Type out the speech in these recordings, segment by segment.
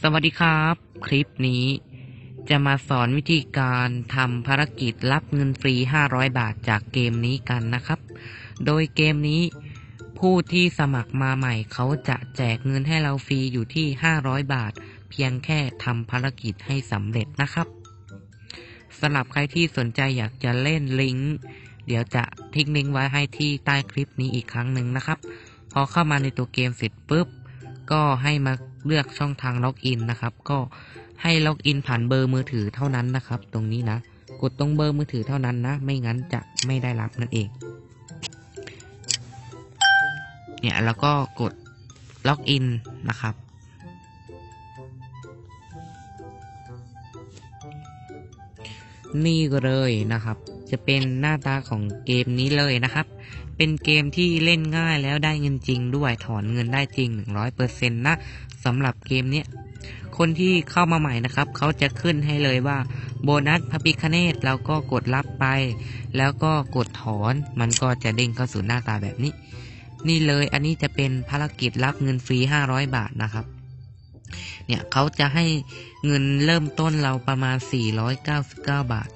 สวัสดีครับ คลิปนี้จะมาสอนวิธีการทำภารกิจรับเงินฟรี 500 บาทจากเกมนี้กันนะครับ โดยเกมนี้ผู้ที่สมัครมาใหม่เขาจะแจกเงินให้เราฟรีอยู่ที่ 500 บาท เพียงแค่ทำภารกิจให้สำเร็จนะครับสำหรับใครที่สนใจอยากจะเล่นลิงก์เดี๋ยวจะทิ้งลิงก์ไว้ให้ที่ใต้คลิปนี้อีกครั้งหนึ่งนะครับ พอเข้ามาในตัวเกมเสร็จปุ๊บ ก็ให้มาเลือกช่องทางล็อกอินนะครับ ก็ให้ล็อกอินผ่านเบอร์มือถือเท่านั้นนะครับ ตรงนี้นะ กดตรงเบอร์มือถือเท่านั้นนะ ไม่งั้นจะไม่ได้รับนั่นเอง เนี่ยแล้วก็กดล็อกอินนะครับนี่ก็เลยนะครับ จะเป็นหน้าตาของเกมนี้เลยนะครับ เป็นเกมที่เล่นง่ายแล้วได้เงินจริงด้วยถอนเงินได้จริง 100%นะสำหรับเกมเนี้ยคนที่เข้ามาใหม่นะครับ เขาจะขึ้นให้เลยว่าโบนัสพระพิคเนตเราก็กดรับไป แล้วก็กดถอน มันก็จะเด้งเข้าสู่หน้าตาแบบนี้ นี่เลยอันนี้จะเป็นภารกิจรับเงินฟรี 500 บาทนะครับ เนี่ยเขาจะให้เงินเริ่มต้นเราประมาณ 499 บาท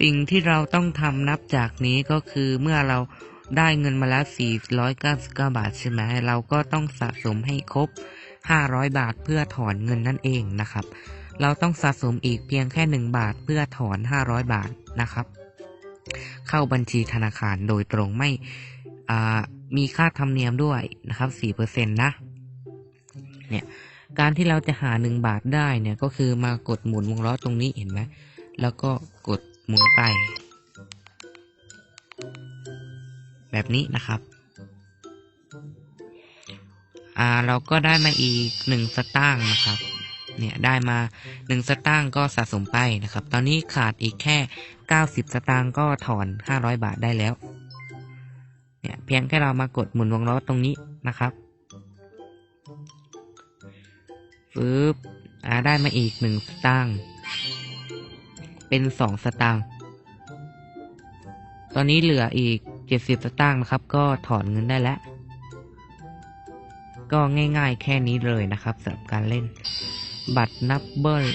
สิ่งที่เราต้องทำนับจากนี้ก็คือเมื่อเราได้เงินมาแล้ว 499 บาทใช่ไหมเราก็ต้องสะสมให้ครบ 500 บาทเพื่อถอนเงินนั่นเองนะครับ เราต้องสะสมอีกเพียงแค่ 1 บาทเพื่อถอน 500 บาทนะครับ เข้าบัญชีธนาคารโดยตรงไม่มีค่าธรรมเนียมด้วยนะครับ 4%นะ เนี่ยการที่เราจะหา 1 บาทได้เนี่ยก็คือมากดหมุนวงล้อตรงนี้เห็นไหมแล้วก็กด หมุนไป แบบนี้นะครับ อ่าเราก็ได้มาอีกหนึ่งสตางค์นะครับ เนี่ยได้มาหนึ่งสตางค์ก็สะสมไปนะครับ ตอนนี้ขาดอีกแค่เก้าสิบสตางค์ก็ถอนห้าร้อยบาทได้แล้ว เนี่ยเพียงแค่เรามากดหมุนวงล้อตรงนี้นะครับฟืบอ่าได้มาอีกหนึ่งสตางค์ เป็นสองสตางค์ ตอนนี้เหลืออีกเจ็ดสิบสตางค์นะครับ ก็ถอนเงินได้แล้ว ก็ง่ายๆแค่นี้เลยนะครับสำหรับการเล่น บัตรนับเบิล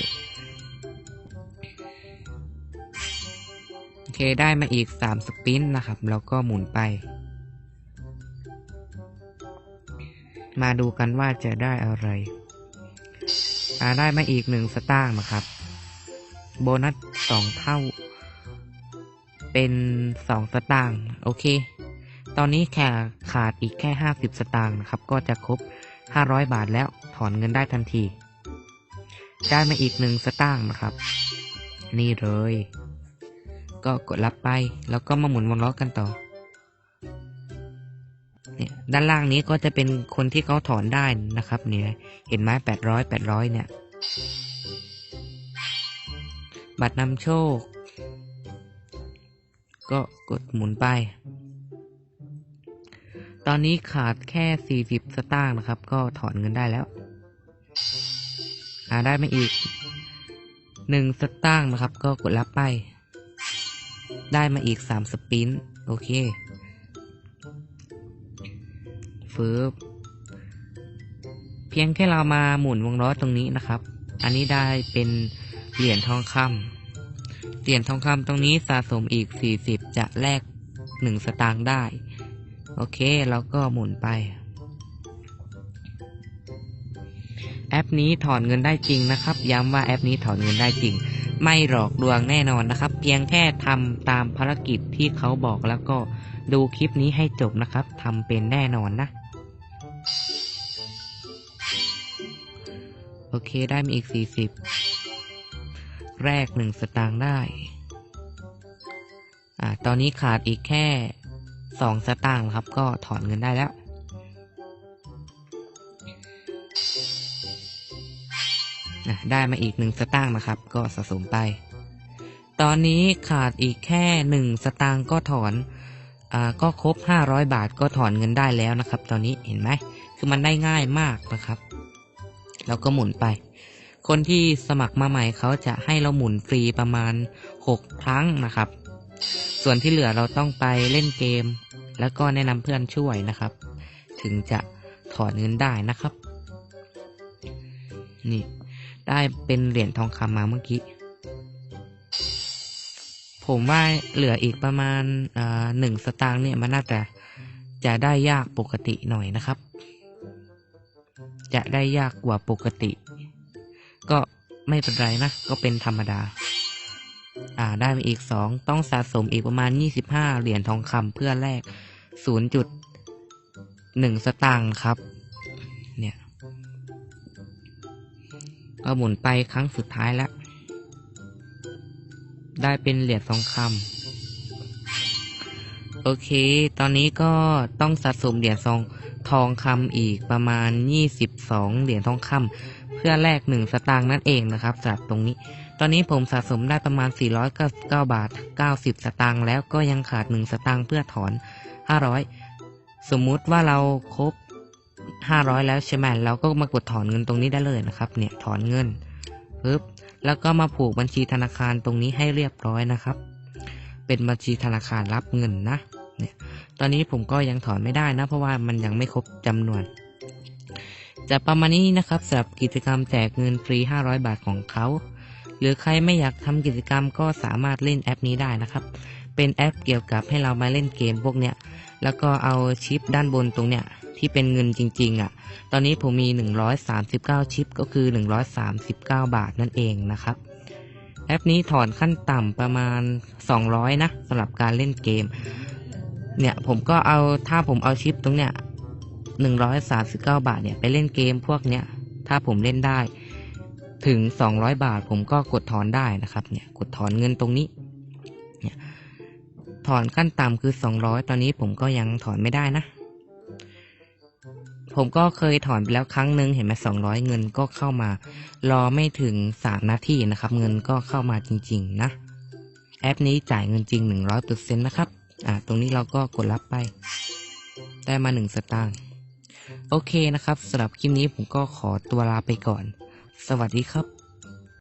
โอเคได้มาอีกสามสปินนะครับ แล้วก็หมุนไป มาดูกันว่าจะได้อะไรอ่าได้มาอีกหนึ่งสตางค์นะครับ โบนัส สองเท่า เป็นสองสตางค์โอเค ตอนนี้แค่ขาดอีกแค่ห้าสิบสตางค์นะครับ ก็จะครบห้าร้อยบาทแล้วถอนเงินได้ทันที ได้มาอีกหนึ่งสตางค์นะครับ นี่เลย ก็กดรับไปแล้วก็มาหมุนวงล้อกันต่อเนี่ยด้านล่างนี้ก็จะเป็นคนที่เขาถอนได้นะครับ เนี่ย เห็นไหมแปดร้อยแปดร้อยเนี่ย บัตรนำโชค ก็กดหมุนไป ตอนนี้ขาดแค่สี่สิบสตางค์นะครับ ก็ถอนเงินได้แล้วอ่าได้ไมาอีกหนึ่งสตางค์นะครับ ก็กดรับไป ได้มาอีกสามสปิน โอเคฟืบเพียงแค่เรามาหมุนวงล้อตรงนี้นะครับ อันนี้ได้เป็น เหรียญทองคำเหรียญทองคำตรงนี้สะสมอีกสี่สิบจะแลกหนึ่งสตางค์ได้ โอเคเราก็หมุนไป แอปนี้ถอนเงินได้จริงนะครับ ย้ำว่าแอปนี้ถอนเงินได้จริง ไม่หลอกลวงแน่นอนนะครับ เพียงแค่ทำตามภารกิจที่เขาบอกแล้วก็ดูคลิปนี้ให้จบนะครับทำเป็นแน่นอนนะโอเค ได้มาอีกสี่สิบ แรกหนึ่งสตางค์ได้อ่าตอนนี้ขาดอีกแค่สองสตางค์ครับ ก็ถอนเงินได้แล้ว ได้มาอีกหนึ่งสตางค์นะครับ ก็สะสมไป ตอนนี้ขาดอีกแค่หนึ่งสตางค์ก็ถอนอ่าก็ครบห้าร้อยบาทก็ถอนเงินได้แล้วนะครับ ตอนนี้เห็นไหม คือมันได้ง่ายมากนะครับ แล้วก็หมุนไป คนที่สมัครมาใหม่เขาจะให้เราหมุนฟรีประมาณหกครั้งนะครับ ส่วนที่เหลือเราต้องไปเล่นเกม แล้วก็แนะนำเพื่อนช่วยนะครับ ถึงจะถอนเงินได้นะครับ นี่ได้เป็นเหรียญทองคำมาเมื่อกี้ ผมว่าเหลืออีกประมาณหนึ่งสตางค์เนี่ยมันน่าจะจะได้ยากปกติหน่อยนะครับ จะได้ยากกว่าปกติ ก็ไม่เป็นไรนะ ก็เป็นธรรมดา อ่าได้มาอีกสองต้องสะสมอีกประมาณยี่สิบห้าเหรียญทองคำเพื่อแลกศูนย์จุดหนึ่งสตางค์ครับ เนี่ยก็หมุนไปครั้งสุดท้ายแล้ว ได้เป็นเหรียญทองคำโอเค ตอนนี้ก็ต้องสะสมเหรียญทองทองคำอีกประมาณ 22 เหรียญทองคำ เพื่อแลกหนึ่งสตางค์นั่นเองนะครับสำหรับตรงนี้ ตอนนี้ผมสะสมได้ประมาณ 499 บาท 90 สตางค์แล้วก็ยังขาด 1 สตางค์เพื่อถอน 500 สมมุติว่าเราครบ 500 แล้วใช่ไหมเราก็มากดถอนเงินตรงนี้ได้เลยนะครับ เนี่ยถอนเงินปึ๊บแล้วก็มาผูกบัญชีธนาคารตรงนี้ให้เรียบร้อยนะครับ เป็นบัญชีธนาคารรับเงินนะ เนี่ย ตอนนี้ผมก็ยังถอนไม่ได้นะ เพราะว่ามันยังไม่ครบจำนวน จะประมาณนี้นะครับสำหรับกิจกรรมแจกเงินฟรี 500 บาทของเขา หรือใครไม่อยากทำกิจกรรมก็สามารถเล่นแอปนี้ได้นะครับ เป็นแอปเกี่ยวกับให้เรามาเล่นเกมพวกเนี้ย แล้วก็เอาชิปด้านบนตรงเนี้ยที่เป็นเงินจริงๆอะ่ะ ตอนนี้ผมมี 139 ชิปก็คือ 139 บาทนั่นเองนะครับ แอปนี้ถอนขั้นต่ำประมาณ 200 นะสำหรับการเล่นเกม เนี่ยผมก็เอาถ้าผมเอาชิปตรงเนี้ย 139 บาทเนี่ยไปเล่นเกมพวกเนี้ยถ้าผมเล่นได้ถึง 200 บาท ผมก็กดถอนได้นะครับเนี่ยกดถอนเงินตรงนี้เนี่ยถอนขั้นต่ำคือ 200 ตอนนี้ผมก็ยังถอนไม่ได้นะ ผมก็เคยถอนไปแล้วครั้งหนึ่งเห็นไหม200 เงินก็เข้ามา รอไม่ถึง 3 นาทีนะครับ เงินก็เข้ามาจริง ๆ นะ แอปนี้จ่ายเงินจริง 100%นะครับ อ่า ตรงนี้เราก็กดรับไป ได้มา 1 สตางค์ โอเคนะครับสำหรับคลิปนี้ผมก็ขอตัวลาไปก่อน สวัสดีครับ